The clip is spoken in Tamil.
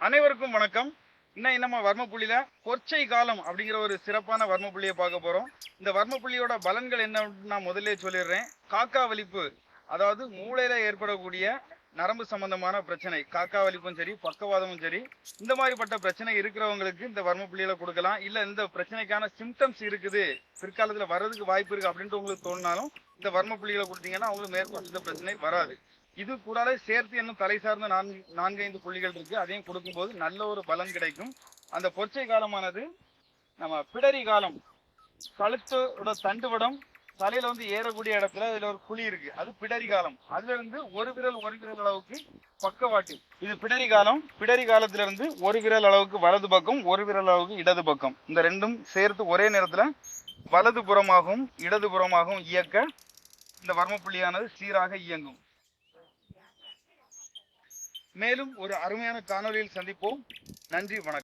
அனைவருக்கும் வணக்கம். இன்னும் நம்ம வர்மப்புள்ளியில பொற்சை காலம் அப்படிங்கிற ஒரு சிறப்பான வர்மப்புள்ளியை பார்க்க போறோம். இந்த வர்மப்புள்ளியோட பலன்கள் என்ன நான் முதல்ல சொல்லிடுறேன். காக்கா வலிப்பு அதாவது மூளையில ஏற்படக்கூடிய நரம்பு சம்பந்தமான பிரச்சனை. காக்கா வலிப்பும் சரி பக்கவாதமும் சரி இந்த மாதிரிப்பட்ட பிரச்சனை இருக்கிறவங்களுக்கு இந்த வர்மப்புள்ளியில கொடுக்கலாம். இல்ல இந்த பிரச்சனைக்கான சிம்டம்ஸ் இருக்குது. பிற்காலத்துல வர்றதுக்கு வாய்ப்பு இருக்கு அப்படின்ட்டு உங்களுக்கு தோணினாலும் இந்த வர்மப்புள்ளிகளை கொடுத்தீங்கன்னா அவங்களுக்கு மேற்கொண்டு இந்த பிரச்சனை வராது. இது கூடாத சேர்த்து இன்னும் தலை சார்ந்த நான்கு நான்கைந்து புள்ளிகள் இருக்கு. அதையும் கொடுக்கும்போது நல்ல ஒரு பலன் கிடைக்கும். அந்த பொற்சை காலமானது நம்ம பிடரி காலம். கழுத்தோட தண்டுவடம் தலையில வந்து ஏறக்கூடிய இடத்துல இதுல ஒரு குழி இருக்கு. அது பிடரி காலம். அதுல இருந்து ஒரு விரல் ஒரு விரல் அளவுக்கு பக்கவாட்டு. இது பிடரி காலம். பிடரி காலத்துல இருந்து ஒரு விரல் அளவுக்கு வலது பக்கம் ஒரு விரல் அளவுக்கு இடது பக்கம். இந்த ரெண்டும் சேர்த்து ஒரே நேரத்துல வலது புறமாகவும் இடது புறமாகவும் இயக்க இந்த வர்ம புள்ளியானது சீராக இயங்கும். மேலும் ஒரு அருமையான காணொளியில் சந்திப்போம். நன்றி வணக்கம்.